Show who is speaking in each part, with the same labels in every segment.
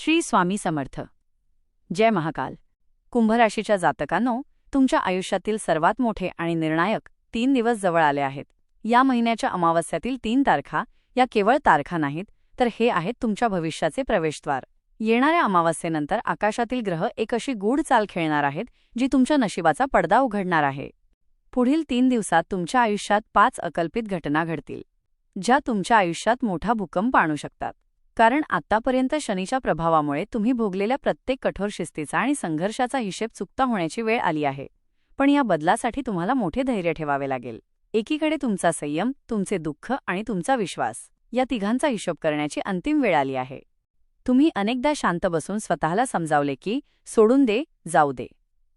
Speaker 1: श्री स्वामी समर्थ. जय महाकाल. कुंभराशीच्या जातकांनो तुमच्या आयुष्यातील सर्वात मोठे आणि निर्णायक तीन दिवस जवळ आले आहेत. या महिन्याच्या अमावस्यातील तीन तारखा या केवळ तारखा नाहीत तर हे आहेत तुमच्या भविष्याचे प्रवेशद्वार. येणाऱ्या अमावस्येनंतर आकाशातील ग्रह एक अशी गूढ चाल खेळणार आहेत जी तुमच्या नशिबाचा पडदा उघडणार आहे. पुढील तीन दिवसात तुमच्या आयुष्यात पाच अकल्पित घटना घडतील ज्या तुमच्या आयुष्यात मोठा भूकंप आणू शकतात. कारण आत्तापर्यंत शनीच्या प्रभावामुळे तुम्ही भोगलेल्या प्रत्येक कठोर शिस्तीचा आणि संघर्षाचा हिशेब चुकता होण्याची वेळ आली आहे. पण या बदलासाठी तुम्हाला मोठे धैर्य ठेवावे लागेल. एकीकडे तुमचा संयम तुमचे दुःख आणि तुमचा विश्वास या तिघांचा हिशोब करण्याची अंतिम वेळ आली आहे. तुम्ही अनेकदा शांत बसून स्वतःला समजावले की सोडून दे जाऊ दे.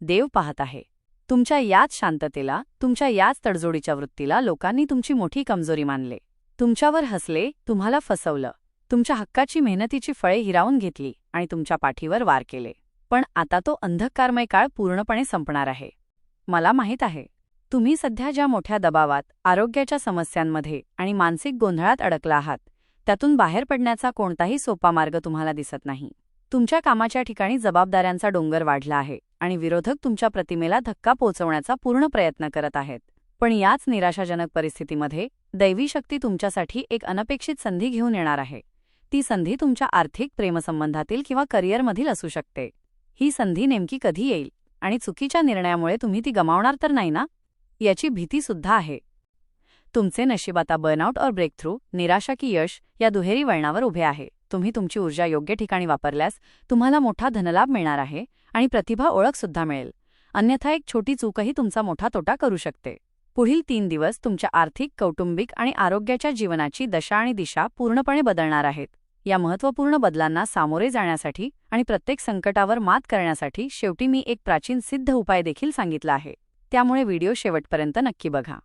Speaker 1: देव पाहत आहे. तुमच्या याच शांततेला तुमच्या याच तडजोडीच्या वृत्तीला लोकांनी तुमची मोठी कमजोरी मानले. तुमच्यावर हसले तुम्हाला फसवलं. तुमच्या हक्काची मेहनतीची फळे हिरावून घेतली आणि तुमच्या पाठीवर वार केले. पण आता तो अंधकारमय काळ पूर्णपणे संपणार आहे. मला माहीत आहे तुम्ही सध्या ज्या मोठ्या दबावात आरोग्याच्या समस्यांमध्ये आणि मानसिक गोंधळात अडकला आहात त्यातून बाहेर पडण्याचा कोणताही सोपा मार्ग तुम्हाला दिसत नाही. तुमच्या कामाच्या ठिकाणी जबाबदाऱ्यांचा डोंगर वाढला आहे आणि विरोधक तुमच्या प्रतिमेला धक्का पोचवण्याचा पूर्ण प्रयत्न करत आहेत. पण याच निराशाजनक परिस्थितीमध्ये दैवी शक्ती तुमच्यासाठी एक अनपेक्षित संधी घेऊन येणार आहे. ती संधी तुमच्या आर्थिक प्रेमसंबंधातील किंवा करिअरमधील असू शकते. ही संधी नेमकी कधी येईल आणि चुकीच्या निर्णयामुळे तुम्ही ती गमावणार तर नाही ना? याची भीतीसुद्धा आहे. तुमचे नशीब आता बर्नआउट और ब्रेकथ्रू निराशा की यश या दुहेरी वळणावर उभे आहे. तुम्ही तुमची ऊर्जा योग्य ठिकाणी वापरल्यास तुम्हाला मोठा धनलाभ मिळणार आहे आणि प्रतिभा ओळखसुद्धा मिळेल. अन्यथा एक छोटी चूकही तुमचा मोठा तोटा करू शकते. पुढील तीन दिवस तुमच्या आर्थिक कौटुंबिक आणि आरोग्याच्या जीवनाची दशा आणि दिशा पूर्णपणे बदलणार आहेत. या महत्त्वपूर्ण बदलांना सामोरे जाण्यासाठी आणि प्रत्येक संकटावर मात करण्यासाठी शेवटी मी एक प्राचीन सिद्ध उपाय देखील सांगितला आहे. त्यामुळे व्हिडिओ शेवटपर्यंत नक्की बघा.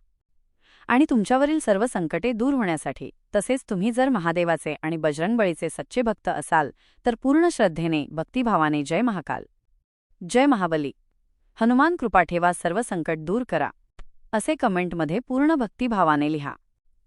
Speaker 1: आणि तुमच्यावरील सर्व संकटे दूर होण्यासाठी तसेच तुम्ही जर महादेवाचे आणि बजरंगबळीचे सच्चे भक्त असाल तर पूर्ण श्रद्धेने भक्तिभावाने जय महाकाल. जय महाबली. हनुमान कृपा ठेवा सर्व संकट दूर करा. असे कमेंटमध्ये पूर्ण भक्तिभावाने लिहा.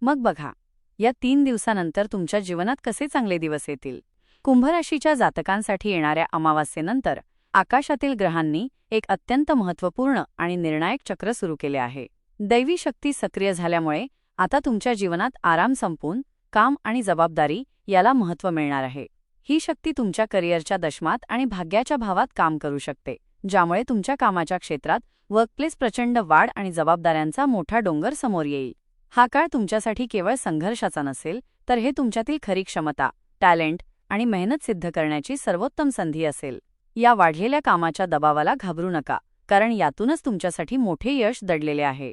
Speaker 1: मग बघा. या तीन दिवसानंतर तुमच्या जीवनात कसे चांगले दिवस येतील? कुंभराशीच्या जातकांसाठी येणाऱ्या अमावास्येनंतर आकाशातील ग्रहांनी एक अत्यंत महत्त्वपूर्ण आणि निर्णायक चक्र सुरू केले आहे. दैवी शक्ती सक्रिय झाल्यामुळे आता तुमच्या जीवनात आराम संपून काम आणि जबाबदारी याला महत्त्व मिळणार आहे. ही शक्ती तुमच्या करिअरच्या दशमात आणि भाग्याच्या भावात काम करू शकते ज्यामुळे तुमच्या कामाच्या क्षेत्रात वर्कप्लेस प्रचंड वाढ आणि जबाबदाऱ्यांचा मोठा डोंगर समोर येईल. हा काळ तुमच्यासाठी केवळ संघर्षाचा नसेल तर हे तुमच्यातील खरी क्षमता टॅलेंट आणि मेहनत सिद्ध करण्याची सर्वोत्तम संधी असेल. या वाढलेल्या कामाच्या दबावाला घाबरू नका कारण यातूनच तुमच्यासाठी मोठे यश दडलेले आहे.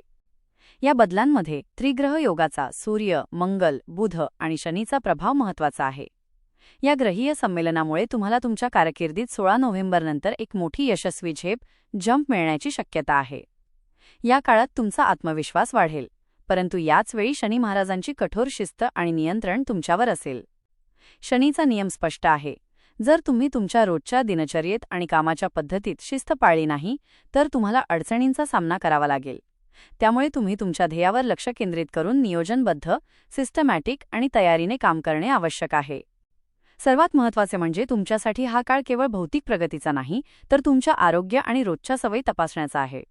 Speaker 1: या बदलांमध्ये त्रिग्रह योगाचा सूर्य मंगल बुध आणि शनीचा प्रभाव महत्त्वाचा आहे. या ग्रहीय संमेलनामुळे तुम्हाला तुमच्या कारकिर्दीत सोळा नोव्हेंबरनंतर एक मोठी यशस्वी झेप जंप मिळण्याची शक्यता आहे. या काळात तुमचा आत्मविश्वास वाढेल. परंतु याच वेळी शनी महाराजांची कठोर शिस्त आणि नियंत्रण तुमच्यावर असेल. शनीचा नियम स्पष्ट आहे. जर तुम्ही तुमच्या रोजच्या दिनचर्येत आणि कामाच्या पद्धतीत शिस्त पाळली नाही तर तुम्हाला अडचणींचा सामना करावा लागेल. त्यामुळे तुम्ही तुमच्या ध्येयावर लक्ष केंद्रित करून नियोजनबद्ध सिस्टमॅटिक आणि तयारीने काम करणे आवश्यक आहे. सर्वात महत्त्वाचे म्हणजे तुमच्यासाठी हा काळ केवळ भौतिक प्रगतीचा नाही तर तुमच्या आरोग्य आणि रोजच्या सवयी तपासण्याचा आहे.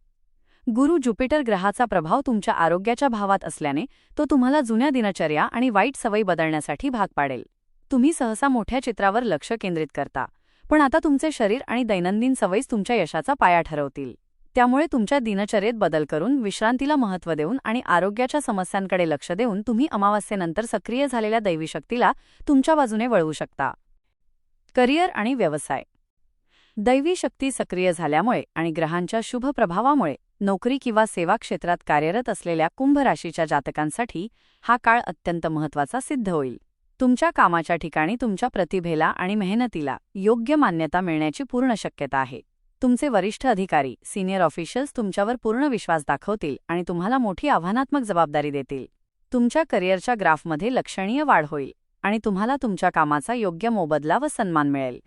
Speaker 1: गुरु ज्युपिटर ग्रहाचा प्रभाव तुमच्या आरोग्याच्या भावात असल्याने तो तुम्हाला जुन्या दिनचर्या आणि वाईट सवयी बदलण्यासाठी भाग पाडेल. तुम्ही सहसा मोठ्या चित्रावर लक्ष केंद्रित करता पण आता तुमचे शरीर आणि दैनंदिन सवयीच तुमच्या यशाचा पाया ठरवतील. त्यामुळे तुमच्या दिनचर्येत बदल करून विश्रांतीला महत्त्व देऊन आणि आरोग्याच्या समस्यांकडे लक्ष देऊन तुम्ही अमावास्येनंतर सक्रिय झालेल्या दैवी शक्तीला तुमच्या बाजूने वळवू शकता. करिअर आणि व्यवसाय. दैवी शक्ती सक्रिय झाल्यामुळे आणि ग्रहांच्या शुभ प्रभावामुळे नोकरी किंवा सेवा क्षेत्रात कार्यरत असलेल्या कुंभ राशीच्या जातकांसाठी हा काळ अत्यंत महत्त्वाचा सिद्ध होईल. तुमच्या कामाच्या ठिकाणी तुमच्या प्रतिभेला आणि मेहनतीला योग्य मान्यता मिळण्याची पूर्ण शक्यता आहे. तुमचे वरिष्ठ अधिकारी सिनियर ऑफिशियल्स तुमच्यावर पूर्ण विश्वास दाखवतील आणि तुम्हाला मोठी आव्हानात्मक जबाबदारी देतील. तुमच्या करिअरच्या ग्राफमध्ये लक्षणीय वाढ होईल आणि तुम्हाला तुमच्या कामाचा योग्य मोबदला व सन्मान मिळेल.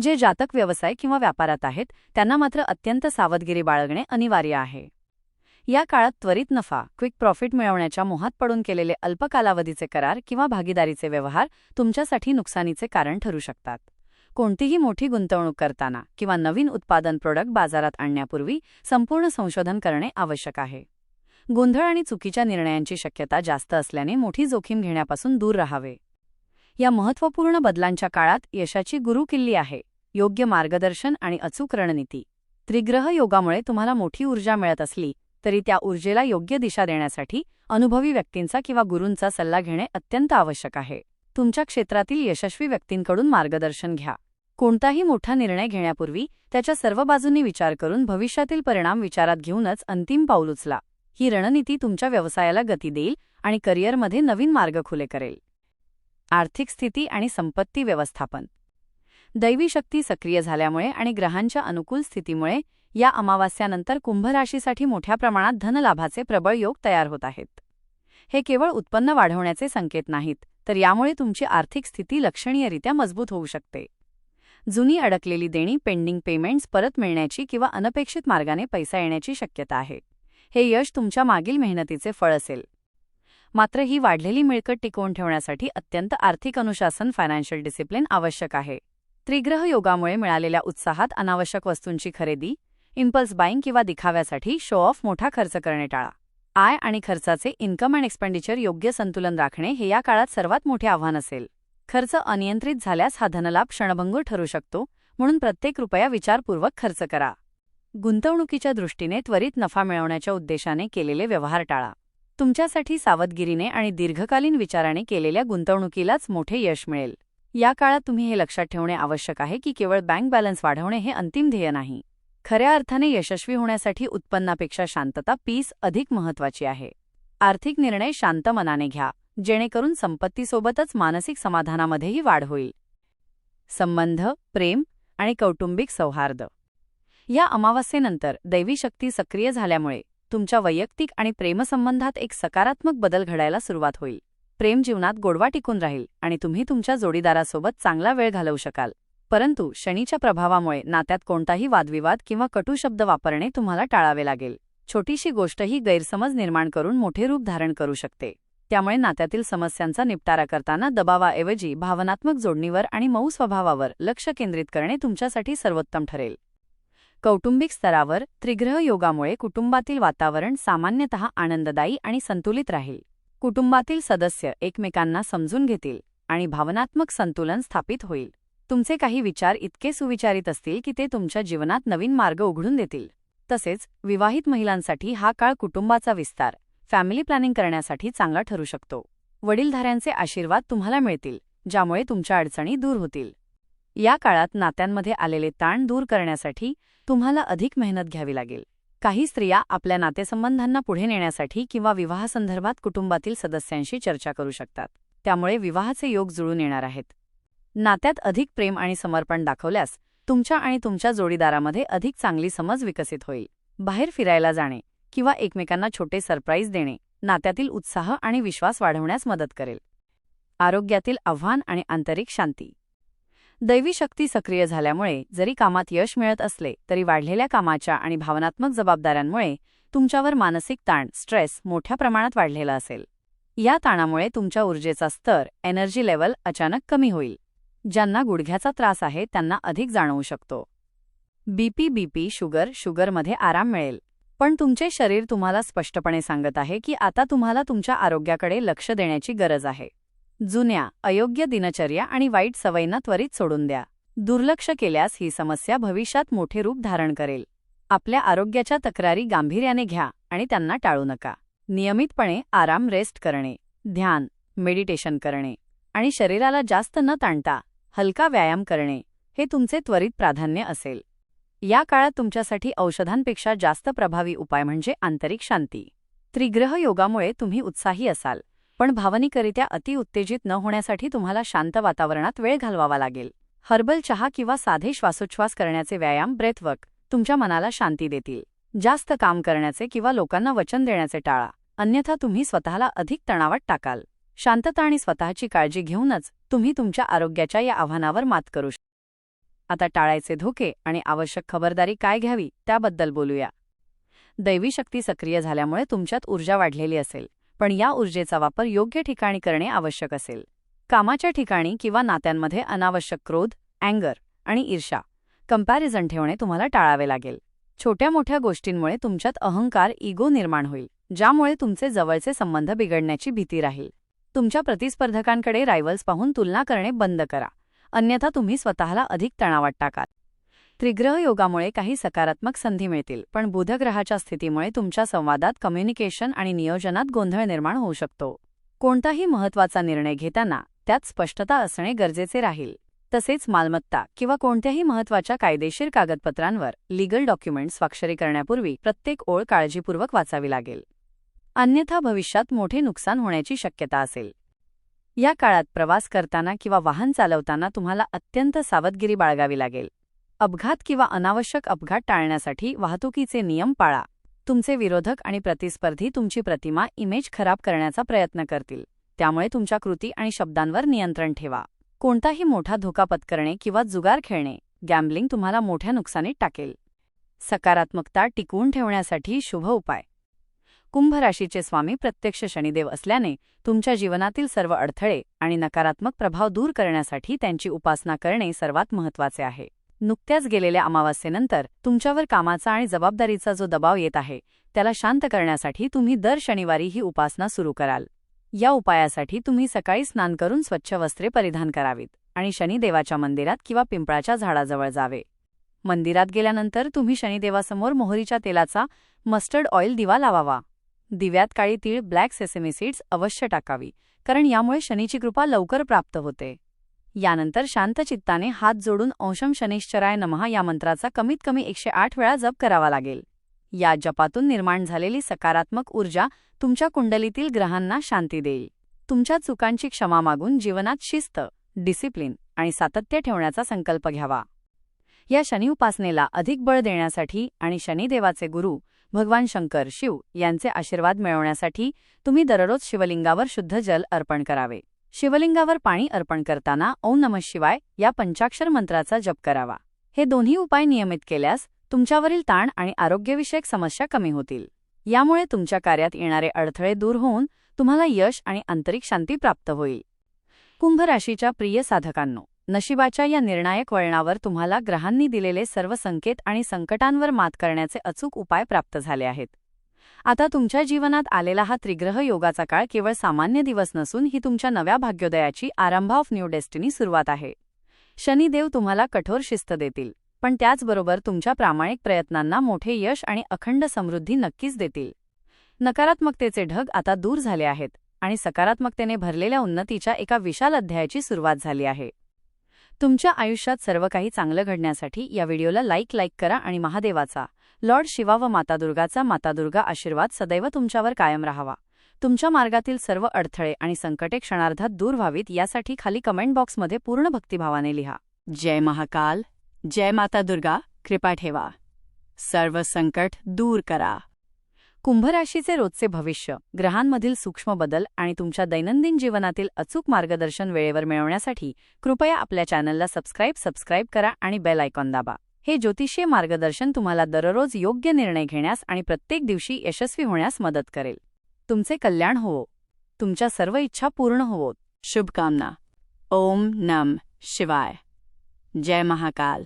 Speaker 1: जे जातक व्यवसाय किंवा व्यापारात आहेत त्यांना मात्र अत्यंत सावधगिरी बाळगणे अनिवार्य आहे. या काळात त्वरित नफा क्विक प्रॉफिट मिळवण्याच्या मोहात पडून केलेले अल्प कालावधीचे करार किंवा भागीदारीचे व्यवहार तुमच्यासाठी नुकसानीचे कारण ठरू शकतात. कोणतीही मोठी गुंतवणूक करताना किंवा नवीन उत्पादन प्रोडक्ट बाजारात आणण्यापूर्वी संपूर्ण संशोधन करणे आवश्यक आहे. गोंधळ आणि चुकीच्या निर्णयांची शक्यता जास्त असल्याने मोठी जोखीम घेण्यापासून दूर राहावे. या महत्त्वपूर्ण बदलांच्या काळात यशाची गुरुकिल्ली आहे. योग्य मार्गदर्शन आणि अचूक रणनीती. त्रिग्रह योगामुळे तुम्हाला मोठी ऊर्जा मिळत असली तरी त्या ऊर्जेला योग्य दिशा देण्यासाठी अनुभवी व्यक्तींचा किंवा गुरूंचा सल्ला घेणे अत्यंत आवश्यक आहे. तुमच्या क्षेत्रातील यशस्वी व्यक्तींकडून मार्गदर्शन घ्या. कोणताही मोठा निर्णय घेण्यापूर्वी त्याच्या सर्व बाजूंनी विचार करून भविष्यातील परिणाम विचारात घेऊनच अंतिम पाऊल उचला. ही रणनीती तुमच्या व्यवसायाला गती देईल आणि करिअरमध्ये नवीन मार्ग खुले करेल. आर्थिक स्थिती आणि संपत्ती व्यवस्थापन. दैवी शक्ती सक्रिय झाल्यामुळे आणि ग्रहांच्या अनुकूल स्थितीमुळे या अमावास्यानंतर कुंभराशीसाठी मोठ्या प्रमाणात धनलाभाचे प्रबळ योग तयार होत आहेत. हे केवळ उत्पन्न वाढवण्याचे संकेत नाहीत तर यामुळे तुमची आर्थिक स्थिती लक्षणीयरित्या मजबूत होऊ शकते. जुनी अडकलेली देणी पेंडिंग पेमेंट्स परत मिळण्याची किंवा अनपेक्षित मार्गाने पैसा येण्याची शक्यता आहे. हे यश तुमच्या मागील मेहनतीचे फळ असेल. मात्र ही वाढलेली मिळकत टिकवून ठेवण्यासाठी अत्यंत आर्थिक अनुशासन फायनान्शियल डिसिप्लिन आवश्यक आहे. त्रिग्रह योगामुळे मिळालेल्या उत्साहात अनावश्यक वस्तूंची खरेदी इम्पल्स बाईंग किंवा दिखाव्यासाठी शो ऑफ मोठा खर्च करणे टाळा. आय आणि खर्चाचे इन्कम अँड एक्सपेंडिचर योग्य संतुलन राखणे हे या काळात सर्वात मोठे आव्हान असेल. खर्च अनियंत्रित झाल्यास हा धनलाभ क्षणभंगूर ठरू शकतो म्हणून प्रत्येक रुपया विचारपूर्वक खर्च करा. गुंतवणुकीच्या दृष्टीने त्वरित नफा मिळवण्याच्या उद्देशाने केलेले व्यवहार टाळा. तुमच्यासाठी सावधगिरीने आणि दीर्घकालीन विचाराने केलेल्या गुंतवणुकीलाच मोठे यश मिळेल. या काळात तुम्ही हे लक्षात ठेवणे आवश्यक आहे की केवळ बँक बॅलन्स वाढवणे हे अंतिम ध्येय नाही. खऱ्या अर्थाने यशस्वी होण्यासाठी उत्पन्नापेक्षा शांतता पीस अधिक महत्वाची आहे. आर्थिक निर्णय शांत मनाने घ्या जेणेकरून संपत्तीसोबतच मानसिक समाधानामध्येही वाढ होईल. संबंध प्रेम आणि कौटुंबिक सौहार्द. या अमावास्येनंतर दैवी शक्ती सक्रिय झाल्यामुळे तुमच्या वैयक्तिक आणि प्रेमसंबंधात एक सकारात्मक बदल घडायला सुरुवात होईल. प्रेम जीवनात गोडवा टिकून राहील आणि तुम्ही तुमच्या जोडीदारासोबत चांगला वेळ घालवू शकाल. परंतु शनीच्या प्रभावामुळे नात्यात कोणताही वादविवाद किंवा कटू शब्द वापरणे तुम्हाला टाळावे लागेल. छोटीशी गोष्टही गैरसमज निर्माण करून मोठे रूप धारण करू शकते. त्यामुळे नात्यातील समस्यांचा निपटारा करताना दबावाऐवजी भावनात्मक जोडणीवर आणि मऊ स्वभावावर लक्ष केंद्रित करणे तुमच्यासाठी सर्वोत्तम ठरेल. कौटुंबिक स्तरावर त्रिग्रह योगामुळे कुटुंबातील वातावरण सामान्यतः आनंददायी आणि संतुलित राहील. कुटुंबातील सदस्य एकमेकांना समजून घेतील आणि भावनात्मक संतुलन स्थापित होईल. तुमचे काही विचार इतके सुविचारित असतील की ते तुमच्या जीवनात नवीन मार्ग उघडून देतील. तसेच विवाहित महिलांसाठी हा काळ कुटुंबाचा विस्तार फॅमिली प्लॅनिंग करण्यासाठी चांगला ठरू शकतो. वडीलधाऱ्यांचे आशीर्वाद तुम्हाला मिळतील ज्यामुळे तुमच्या अडचणी दूर होतील. या काळात नात्यांमध्ये आलेले ताण दूर करण्यासाठी तुम्हाला अधिक मेहनत घ्यावी लागेल. काही स्त्रिया आपल्या नातेसंबंधांना पुढे नेण्यासाठी किंवा विवाहासंदर्भात कुटुंबातील सदस्यांशी चर्चा करू शकतात. त्यामुळे विवाहाचे योग जुळून येणार आहेत. नात्यात अधिक प्रेम आणि समर्पण दाखवल्यास तुमच्या आणि तुमच्या जोडीदारामध्ये अधिक चांगली समज विकसित होईल. बाहेर फिरायला जाणे किंवा एकमेकांना छोटे सरप्राईज देणे नात्यातील उत्साह आणि विश्वास वाढवण्यास मदत करेल. आरोग्यातील आव्हान आणि आंतरिक शांती. दैवी शक्ती सक्रिय झाल्यामुळे जरी कामात यश मिळत असले तरी वाढलेल्या कामाच्या आणि भावनात्मक जबाबदाऱ्यांमुळे तुमच्यावर मानसिक ताण स्ट्रेस मोठ्या प्रमाणात वाढलेला असेल. या ताणामुळे तुमच्या ऊर्जेचा स्तर एनर्जी लेवल अचानक कमी होईल. ज्यांना गुडघ्याचा त्रास आहे त्यांना अधिक जाणवू शकतो. बीपी बीपी शुगर शुगरमध्ये आराम मिळेल. पण तुमचे शरीर तुम्हाला स्पष्टपणे सांगत आहे की आता तुम्हाला तुमच्या आरोग्याकडे लक्ष देण्याची गरज आहे. जुन्या अयोग्य दिनचर्या आणि वाईट सवयींना त्वरित सोडून द्या. दुर्लक्ष केल्यास ही समस्या भविष्यात मोठे रूप धारण करेल. आपल्या आरोग्याच्या तक्रारी गांभीर्याने घ्या आणि त्यांना टाळू नका. नियमितपणे आराम रेस्ट करणे ध्यान मेडिटेशन करणे आणि शरीराला जास्त न ताणता हलका व्यायाम करणे हे तुमचे त्वरित प्राधान्य असेल. या काळात तुमच्यासाठी औषधांपेक्षा जास्त प्रभावी उपाय म्हणजे आंतरिक शांती. त्रिग्रह योगामुळे तुम्ही उत्साही असाल. पण भावनिकरित्या अतिउत्तेजित न होण्यासाठी तुम्हाला शांत वातावरणात वेळ घालवावा लागेल. हर्बल चहा किंवा साधे श्वासोच्छ्वास करण्याचे व्यायाम ब्रेथवर्क तुमच्या मनाला शांती देतील. जास्त काम करण्याचे किंवा लोकांना वचन देण्याचे टाळा. अन्यथा तुम्ही स्वतःला अधिक तणावात टाकाल. शांतता आणि स्वतःची काळजी घेऊनच तुम्ही तुमच्या आरोग्याच्या या आव्हानावर मात करू आता टाळायचे धोके आणि आवश्यक खबरदारी काय घ्यावी त्याबद्दल बोलूया. दैवी शक्ती सक्रिय झाल्यामुळे तुमच्यात ऊर्जा वाढलेली असेल. पण या ऊर्जेचा वापर योग्य ठिकाणी करणे आवश्यक असेल. कामाच्या ठिकाणी किंवा नात्यांमध्ये अनावश्यक क्रोध अँगर आणि ईर्षा कंपॅरिझन ठेवणे तुम्हाला टाळावे लागेल. छोट्या मोठ्या गोष्टींमुळे तुमच्यात अहंकार इगो निर्माण होईल ज्यामुळे तुमचे जवळचे संबंध बिघडण्याची भीती राहील. तुमच्या प्रतिस्पर्धकांकडे रायव्हल्स पाहून तुलना करणे बंद करा. अन्यथा तुम्ही स्वतःला अधिक तणावात टाकाल. त्रिग्रह योगामुळे काही सकारात्मक संधी मिळतील पण बुधग्रहाच्या स्थितीमुळे तुमच्या संवादात कम्युनिकेशन आणि नियोजनात गोंधळ निर्माण होऊ शकतो. कोणताही महत्त्वाचा निर्णय घेताना त्यात स्पष्टता असणे गरजेचे राहील. तसेच मालमत्ता किंवा कोणत्याही महत्त्वाच्या कायदेशीर कागदपत्रांवर लीगल डॉक्युमेंट्स स्वाक्षरी करण्यापूर्वी प्रत्येक ओळ काळजीपूर्वक वाचावी लागेल. अन्यथा भविष्यात मोठे नुकसान होण्याची शक्यता असेल. या काळात प्रवास करताना किंवा वाहन चालवताना तुम्हाला अत्यंत सावधगिरी बाळगावी लागेल. अपघात किंवा अनावश्यक अपघात टाळण्यासाठी वाहतुकीचे नियम पाळा. तुमचे विरोधक आणि प्रतिस्पर्धी तुमची प्रतिमा इमेज खराब करण्याचा प्रयत्न करतील. त्यामुळे तुमच्या कृती आणि शब्दांवर नियंत्रण ठेवा. कोणताही मोठा धोका पत्करणे किंवा जुगार खेळणे गॅम्बलिंग तुम्हाला मोठ्या नुकसानीत टाकेल. सकारात्मकता टिकवून ठेवण्यासाठी शुभ उपाय. कुंभ राशीचे स्वामी प्रत्यक्ष शनिदेव असल्याने तुमच्या जीवनातील सर्व अडथळे आणि नकारात्मक प्रभाव दूर करण्यासाठी त्यांची उपासना करणे सर्वात महत्त्वाचे आहे. नुकत्याच गेलेल्या अमावास्येनंतर तुमच्यावर कामाचा आणि जबाबदारीचा जो दबाव येत आहे त्याला शांत करण्यासाठी तुम्ही दर शनिवारी ही उपासना सुरू कराल. या उपायासाठी तुम्ही सकाळी स्नान करून स्वच्छ वस्त्रे परिधान करावीत आणि शनिदेवाच्या मंदिरात किंवा पिंपळाच्या झाडाजवळ जावे. मंदिरात गेल्यानंतर तुम्ही शनिदेवासमोर मोहरीच्या तेलाचा मस्टर्ड ऑइल दिवा लावावा. दिव्यात काळी तीळ ब्लॅक सेसेमी सीड्स अवश्य टाकावी कारण यामुळे शनीची कृपा लवकर प्राप्त होते. यानंतर शांतचित्ताने हात जोडून अंशम शनिश्चराय नमहा या मंत्राचा कमीत कमी एकशे आठ वेळा जप करावा लागेल. या जपातून निर्माण झालेली सकारात्मक ऊर्जा तुमच्या कुंडलीतील ग्रहांना शांती देईल. तुमच्या चुकांची क्षमा मागून जीवनात शिस्त डिसिप्लिन आणि सातत्य ठेवण्याचा संकल्प घ्यावा. या शनी उपासनेला अधिक बळ देण्यासाठी आणि शनिदेवाचे गुरु भगवान शंकर शिव यांचे आशीर्वाद मिळवण्यासाठी तुम्ही दररोज शिवलिंगावर शुद्ध जल अर्पण करावे. शिवलिंगावर पाणी अर्पण करताना ओम नमः शिवाय या पंचाक्षर मंत्राचा जप करावा. हे दोन्ही उपाय नियमित केल्यास तुमच्यावरील ताण आणि आरोग्यविषयक समस्या कमी होतील. यामुळे तुमच्या कार्यात येणारे अडथळे दूर होऊन तुम्हाला यश आणि आंतरिक शांती प्राप्त होईल. कुंभ राशीच्या प्रिय साधकांनो नशिबाच्या या निर्णायक वळणावर तुम्हाला ग्रहांनी दिलेले सर्व संकेत आणि संकटांवर मात करण्याचे अचूक उपाय प्राप्त झाले आहेत. आता तुमच्या जीवनात आलेला हा त्रिग्रह योगाचा काळ केवळ सामान्य दिवस नसून ही तुमच्या नव्या भाग्योदयाची आरंभ ऑफ न्यू डेस्टिनी सुरुवात आहे. शनिदेव तुम्हाला कठोर शिस्त देतील पण त्याचबरोबर तुमच्या प्रामाणिक प्रयत्नांना मोठे यश आणि अखंड समृद्धी नक्कीच देतील. नकारात्मकतेचे ढग आता दूर झाले आहेत आणि सकारात्मकतेने भरलेल्या उन्नतीच्या एका विशाल अध्यायाची सुरुवात झाली आहे. तुमच्या आयुष्यात सर्व काही चांगलं घडण्यासाठी या व्हिडिओला लाईक लाईक करा आणि महादेवाचा लॉर्ड शिवा व माता दुर्गाचा माता दुर्गा आशीर्वाद सदैव तुमच्यावर कायम राहावा. तुमच्या मार्गातील सर्व अडथळे आणि संकटे क्षणार्धात दूर व्हावीत यासाठी खाली कमेंट बॉक्समध्ये पूर्ण भक्तिभावाने लिहा. जय महाकाल जय माता दुर्गा कृपा ठेवा. सर्व संकट दूर करा. कुंभराशीचे रोजचे भविष्य ग्रहांमधील सूक्ष्म बदल आणि तुमच्या दैनंदिन जीवनातील अचूक मार्गदर्शन वेळेवर मिळवण्यासाठी कृपया आपल्या चॅनलला सबस्क्राईब सबस्क्राईब करा आणि बेल आयकॉन दाबा. हे ज्योतिषीय मार्गदर्शन तुम्हाला दररोज योग्य निर्णय घेण्यास आणि प्रत्येक दिवशी यशस्वी होण्यास मदत करेल. तुमचे कल्याण होवो. तुमच्या सर्व इच्छा पूर्ण होवोत. शुभकामना. ओम नम शिवाय. जय महाकाल.